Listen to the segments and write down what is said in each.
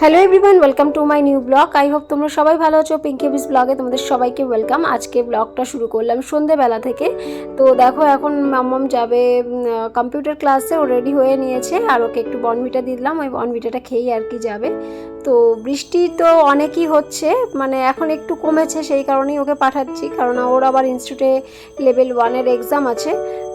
Hello everyone welcome to my new blog I hope তোমরা সবাই ভালো আছো। পিঙ্কি বিস ব্লগে তোমাদের সবাইকে ওয়েলকাম আজকে ব্লগটা শুরু করলাম সন্ধেবেলা থেকে। তো দেখো এখন মাম্মাম যাবে কম্পিউটার ক্লাসে ও রেডি হয়ে নিয়েছে। আর ওকে একটু বনভিটা দিলাম। ওই বনভিটাটা খেয়েই আর কি যাবে। তো বৃষ্টি তো অনেকই হচ্ছে। মানে এখন একটু কমেছে, সেই কারণেই ওকে পাঠাচ্ছি। কারণ ওর আবার ইনস্টিটিউটে লেভেল ওয়ানের এক্সাম আছে।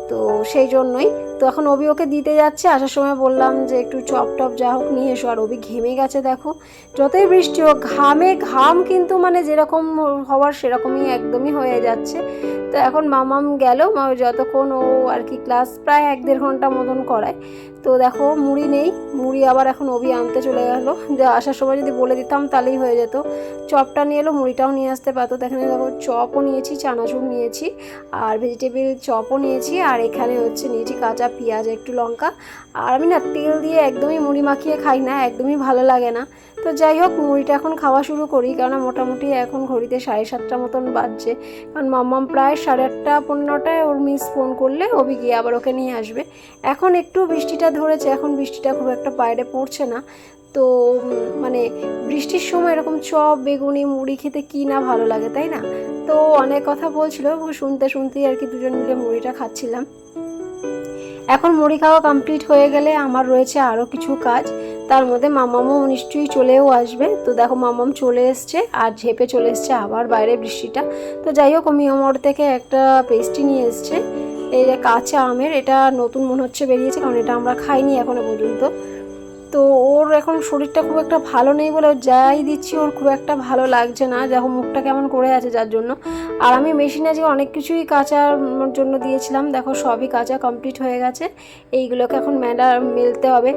তো সেই জন্যই। তো এখন অভি ওকে দিতে যাচ্ছে। আসার সময় বললাম যে একটু চপ টপ যা হোক নিয়ে এসো। আর অভি ঘেমে গেছে, দেখো। যতই বৃষ্টি হোক, ঘামে ঘাম কিন্তু মানে যেরকম হওয়ার সেরকমই একদমই হয়ে যাচ্ছে। তো এখন মামাম গেল যতক্ষণ ও আর কি ক্লাস প্রায় এক দেড় ঘণ্টা মতন করায়। তো দেখো, মুড়ি নেই। মুড়ি আবার এখন অভি আনতে চলে গেল। যে আসার সময় যদি বলে দিতাম তাহলেই হয়ে যেত। চপটা নিয়ে এলো, মুড়িটাও নিয়ে আসতে পারতো। এখানে দেখো, চপও নিয়েছি, চানাচুর নিয়েছি। আর ভেজিটেবিল চপও নিয়েছি। আর এখানে হচ্ছে নিয়েছি কাঁচা পেঁয়াজ, একটু লঙ্কা। আর আমি না তেল দিয়ে একদমই মুড়ি মাখিয়ে খাই না, একদমই ভালো লাগে না। তো যাই হোক, মুড়িটা এখন খাওয়া শুরু করি কারণ মোটামুটি এখন ঘড়িতে সাড়ে সাতটা মতন বাজছে। কারণ মাম্মাম প্রায় সাড়ে আটটা, পনেরোটায় ওর মিস ফোন করলে অবি গিয়ে আবার ওকে নিয়ে আসবে। এখন একটু বৃষ্টিটা ধরেছে, এখন বৃষ্টিটা খুব একটা বাইরে পড়ছে না। তো মানে বৃষ্টির সময় এরকম চপ, বেগুনি, মুড়ি খেতে কি না ভালো লাগে, তাই না? তো অনেক কথা বলছিল, শুনতে শুনতেই আর কি দুজন মিলে মুড়িটা খাচ্ছিলাম। এখন মুড়ি খাওয়া কমপ্লিট হয়ে গেলে আমার রয়েছে আরও কিছু কাজ। তার মধ্যে মামামও নিশ্চয়ই চলেও আসবে। তো দেখো মামাম চলে এসছে আর ঝেপে চলে এসছে আবার বাইরে বৃষ্টিটা। তো যাই হোক মিয়ামোড় থেকে একটা পেস্টি নিয়ে এসছে। এই যে কাঁচা আমের, এটা নতুন মনে হচ্ছে বেরিয়েছে, কারণ এটা আমরা খাইনি এখনও পর্যন্ত। তো ওর এখন শরীরটা খুব একটা ভালো নেই বলে যাই দিচ্ছি, ওর খুব একটা ভালো লাগছে না। দেখো মুখটা কেমন করে আছে যার জন্য। আর আমি মেশিনে আজকে অনেক কিছুই কাঁচার জন্য দিয়েছিলাম, দেখো সবই কাঁচা কমপ্লিট হয়ে গেছে। এইগুলোকে এখন মেলা মেলতে হবে।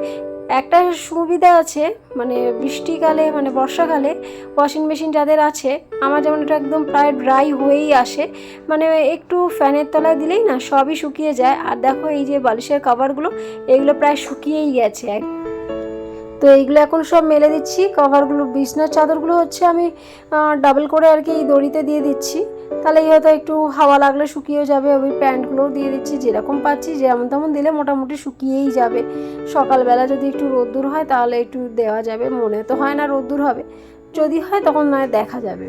একটা সুবিধা আছে মানে বৃষ্টিকালে মানে বর্ষাকালে ওয়াশিং মেশিন যাদের আছে, আমার যেমন এটা একদম প্রায় ড্রাই হয়েই আসে। মানে একটু ফ্যানের তলায় দিলেই না সবই শুকিয়ে যায়। আর দেখো এই যে বালিশের কভারগুলো এগুলো প্রায় শুকিয়েই গেছে। তো এইগুলো এখন সব মেলে দিচ্ছি। কভারগুলো বিছনার চাদরগুলো হচ্ছে আমি ডাবল করে আর কি এই দড়িতে দিয়ে দিচ্ছি। তাহলে এই হয়তো একটু হাওয়া লাগলে শুকিয়েও যাবে, ওই প্যান্টগুলোও দিয়ে দিচ্ছি। যেরকম পাচ্ছি, যেমন তেমন দিলে মোটামুটি শুকিয়েই যাবে। সকালবেলা যদি একটু রোদ্দুর হয়, তাহলে একটু দেওয়া যাবে। মনে তো হয় না রোদ্দুর হবে। যদি হয়, তখন নয়, দেখা যাবে।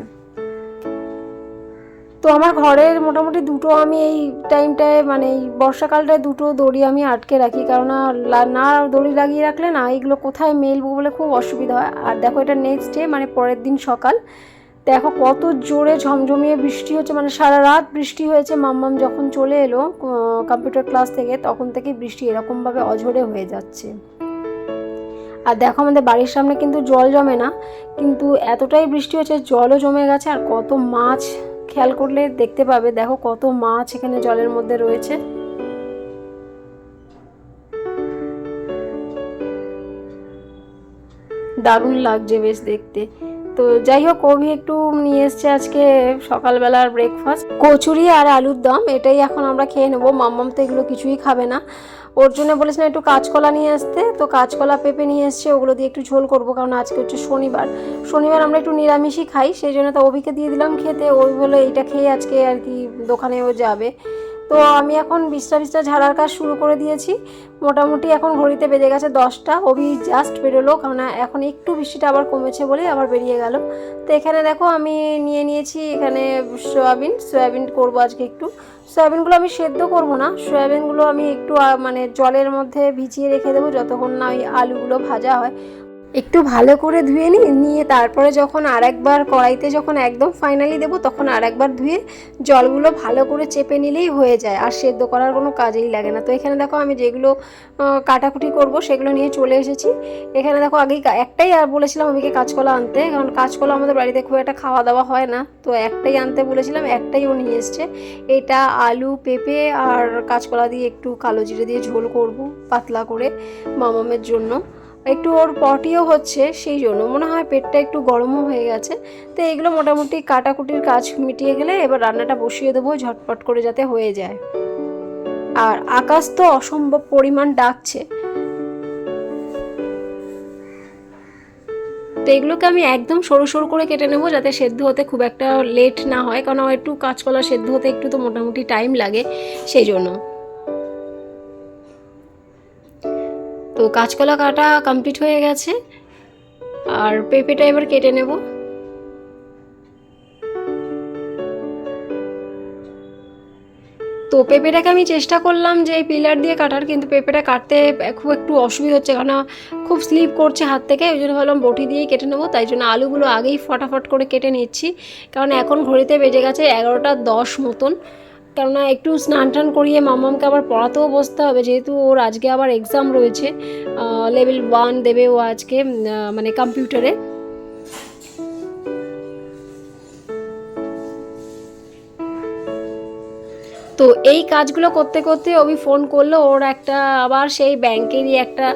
তো আমার ঘরের মোটামুটি দুটো আমি এই টাইমটায় মানে এই বর্ষাকালটায় দুটো দড়ি আমি আটকে রাখি। কারণ না দড়ি লাগিয়ে রাখলে না এইগুলো কোথায় মেলবো বলে খুব অসুবিধা হয়। আর দেখো এটা নেক্সট ডে মানে পরের দিন সকাল। দেখো কত জোরে ঝমঝমিয়ে বৃষ্টি হচ্ছে মানে সারা রাত বৃষ্টি হয়েছে। মাম্মাম যখন চলে এলো কম্পিউটার ক্লাস থেকে, তখন থেকে বৃষ্টি এরকমভাবে অঝরে হয়ে যাচ্ছে। আর দেখো আমাদের বাড়ির সামনে কিন্তু জল জমে না, কিন্তু এতটাই বৃষ্টি হচ্ছে, জলও জমে গেছে, আর কত মাছ খেয়াল করলে দেখতে পাবে। দেখো কত মাছ এখানে জলের মধ্যে রয়েছে। দারুণ লাগছে বেশ দেখতে। তো যাই হোক কবি একটু নিয়ে এসছে আজকে সকালবেলার ব্রেকফাস্ট কচুরি আর আলুর দম, এটাই এখন আমরা খেয়ে নেব। মাম্মাম তো এগুলো কিছুই খাবে না। ওর জন্য বলেছিলাম একটু কাঁচকলা নিয়ে আসতে। তো কাঁচকলা পেঁপে নিয়ে এসছে, ওগুলো দিয়ে একটু ঝোল করব, কারণ আজকে হচ্ছে শনিবার। শনিবার আমরা একটু নিরামিষই খাই, সেই জন্য তো অভিকে দিয়ে দিলাম খেতে। ওই বলে এইটা খেয়ে আজকে আর কি দোকানেও যাবে। তো আমি এখন বিছটা বিছটা ঝাড়ার কাজ শুরু করে দিয়েছি। মোটামুটি এখন ঘড়িতে বেজে গেছে দশটা। অভি জাস্ট বেরোলো কারণ এখন একটু বৃষ্টিটা আবার কমেছে বলে আবার বেরিয়ে গেল। তো এখানে দেখো আমি নিয়ে নিয়েছি এখানে সয়াবিন। সয়াবিন করব আজকে একটু। সয়াবিনগুলো আমি সেদ্ধ করব না। সয়াবিনগুলো আমি একটু মানে জলের মধ্যে ভিজিয়ে রেখে দেবো, যতক্ষণ না ওই আলুগুলো ভাজা হয়। একটু ভালো করে ধুয়ে নিই নিয়ে তারপরে যখন আরেকবার কড়াইতে যখন একদম ফাইনালি দেবো, তখন আরেকবার ধুয়ে জলগুলো ভালো করে চেপে নিলেই হয়ে যায়, আর সেদ্ধ করার কোনো কাজেই লাগে না। তো এখানে দেখো আমি যেগুলো কাটাকুটি করব সেগুলো নিয়ে চলে এসেছি। এখানে দেখো আগেই একটাই আর বলেছিলাম আমিকে কাঁচকলা আনতে, কারণ কাঁচকলা আমাদের বাড়িতে খুব একটা খাওয়া দাওয়া হয় না। তো একটাই আনতে বলেছিলাম, একটাই ও নিয়ে এসছে। এটা আলু, পেঁপে আর কাঁচকলা দিয়ে একটু কালো জিরে দিয়ে ঝোল করব, পাতলা করে মামামের জন্য। একটু ওর পটিও হচ্ছে, সেই জন্য। মনে হয় পেটটা একটু গরমও হয়ে গেছে। তো এগুলো মোটামুটি কাটাকুটির কাজ মিটিয়ে গেলে এবার রান্নাটা বসিয়ে দেবো, ঝটপট করে যাতে হয়ে যায়। আর আকাশ তো অসম্ভব পরিমাণ ডাকছে। তো এগুলোকে আমি একদম সরু সরু করে কেটে নেব, যাতে সেদ্ধ হতে খুব একটা লেট না হয়, কারণ একটু কাঁচকলা সেদ্ধ হতে একটু তো মোটামুটি টাইম লাগে, সেই জন্য। তো কাঁচকলা কাটা কমপ্লিট হয়ে গেছে। আর পেঁপেটা এবার কেটে নেব। তো পেঁপেটাকে আমি চেষ্টা করলাম যে এই পিলার দিয়ে কাটার, কিন্তু পেঁপেটা কাটতে খুব একটু অসুবিধা হচ্ছে কারণ খুব স্লিপ করছে হাত থেকে, ওই জন্য ভাবলাম বটি দিয়েই কেটে নেব। তাই জন্য আলুগুলো আগেই ফটাফট করে কেটে নিচ্ছি, কারণ এখন ঘড়িতে বেজে গেছে এগারোটা দশ মতন। কেননা একটু স্নান টান করিয়ে মামামকে আবার পড়াতেও বসতে হবে, যেহেতু ওর আজকে আবার এক্সাম রয়েছে লেভেল ওয়ান দেবে ও আজকে মানে কম্পিউটারে তো এই কাজগুলো করতে করতে অভি ফোন করল, ওর একটা আবার সেই ব্যাংকেরই একটা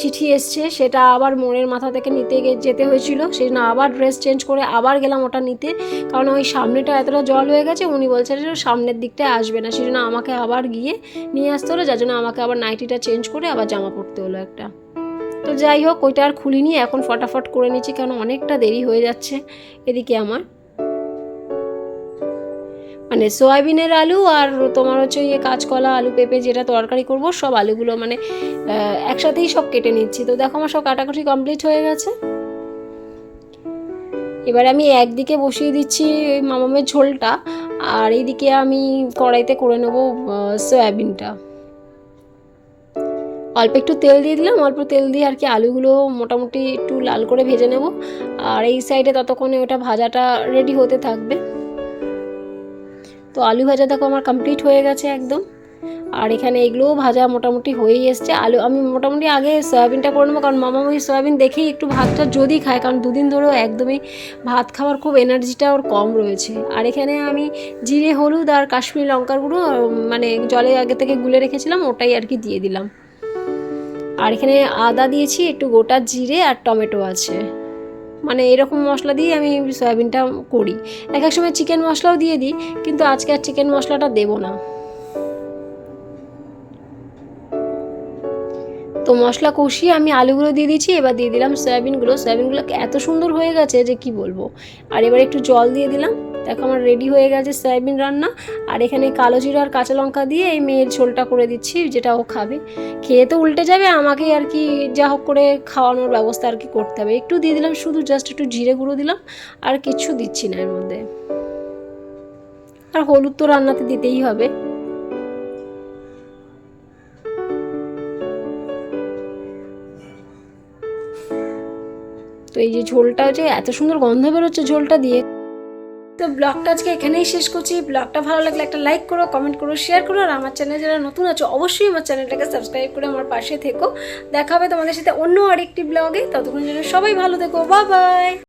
চিঠি এসছে, সেটা আবার মনের মাথা থেকে নিতে যেতে হয়েছিল। সেই জন্য আবার ড্রেস চেঞ্জ করে আবার গেলাম ওটা নিতে। কারণ ওই সামনেটা এতটা জল হয়ে গেছে, উনি বলছেন যে সামনের দিকটায় আসবে না। সেই জন্য আমাকে আবার গিয়ে নিয়ে আসতে হলো, যার জন্য আমাকে আবার নাইটিটা চেঞ্জ করে আবার জামা পরতে হলো একটা। তো যাই হোক, ওইটা আর খুলিনি, এখন ফটাফট করে নিচ্ছি, কারণ অনেকটা দেরি হয়ে যাচ্ছে এদিকে আমার। মানে সয়াবিনের আলু আর তোমার হচ্ছে ইয়ে কাঁচকলা, আলু পেঁপে যেটা তরকারি করব, সব আলুগুলো মানে একসাথেই সব কেটে নিচ্ছি। তো দেখো আমার সব কাটাকুটি কমপ্লিট হয়ে গেছে। এবার আমি একদিকে বসিয়ে দিচ্ছি মামামের ঝোলটা, আর এইদিকে আমি কড়াইতে করে নেব সয়াবিনটা। অল্প একটু তেল দিয়ে দিলাম, অল্প তেল দিয়ে আর কি আলুগুলো মোটামুটি একটু লাল করে ভেজে নেব। আর এই সাইডে ততক্ষণে ওটা ভাজাটা রেডি হতে থাকবে। তো আলু ভাজা দেখো আমার কমপ্লিট হয়ে গেছে একদম। আর এখানে এগুলোও ভাজা মোটামুটি হয়েই এসছে। আলু, আমি মোটামুটি আগে সয়াবিনটা করে নেব, কারণ মামা ওই সয়াবিন দেখেই একটু ভাতটা যদি খায়, কারণ দুদিন ধরেও একদমই ভাত খাওয়ার খুব এনার্জিটা ওর কম রয়েছে। আর এখানে আমি জিরে, হলুদ আর কাশ্মীরি লঙ্কার গুঁড়ো মানে জলে আগে থেকে গুলে রেখেছিলাম, ওটাই আর কি দিয়ে দিলাম। আর এখানে আদা দিয়েছি, একটু গোটা জিরে আর টমেটো আছে। মানে এরকম মশলা দিয়ে আমি সয়াবিনটা করি। এক এক সময় চিকেন মশলাও দিয়ে দিই, কিন্তু আজকে আর চিকেন মশলাটা দেবো না। তো মশলা কষিয়ে আমি আলুগুলো দিয়ে দিয়েছি, এবার দিয়ে দিলাম সয়াবিনগুলো। সয়াবিনগুলো এত সুন্দর হয়ে গেছে যে কি বলব? আর এবার একটু জল দিয়ে দিলাম। দেখো আমার রেডি হয়ে গেছে সয়াবিন রান্না। আর এখানে কালো জিরা আর কাঁচা লঙ্কা দিয়ে এই মেয়ের ঝোলটা করে দিচ্ছি, যেটা ও খাবে। খেয়ে তো উল্টে যাবে আমাকে আর কি যা হোক করে খাওয়ানোর ব্যবস্থা আর কি করতে হবে। একটু দিয়ে দিলাম শুধু জাস্ট একটু জিরে গুঁড়ো দিলাম, আর কিচ্ছু দিচ্ছি না এর মধ্যে। আর হলুদ তো রান্নাতে দিতেই হবে। তো এই যে ঝোলটা যে এত সুন্দর গন্ধ বেরোচ্ছে ঝোলটা দিয়ে। তো ব্লগটা আজকে এখানেই শেষ করছি। ব্লগটা ভালো লাগলে একটা লাইক করো কমেন্ট করো শেয়ার করো, আর আমার চ্যানেল যারা নতুন আছো, অবশ্যই আমার চ্যানেলটাকে সাবস্ক্রাইব করে আমার পাশে থেকো। দেখা হবে তোমাদের সাথে অন্য আরেকটি ব্লগে ততক্ষণ যেন সবাই ভালো থেকো। বা বাই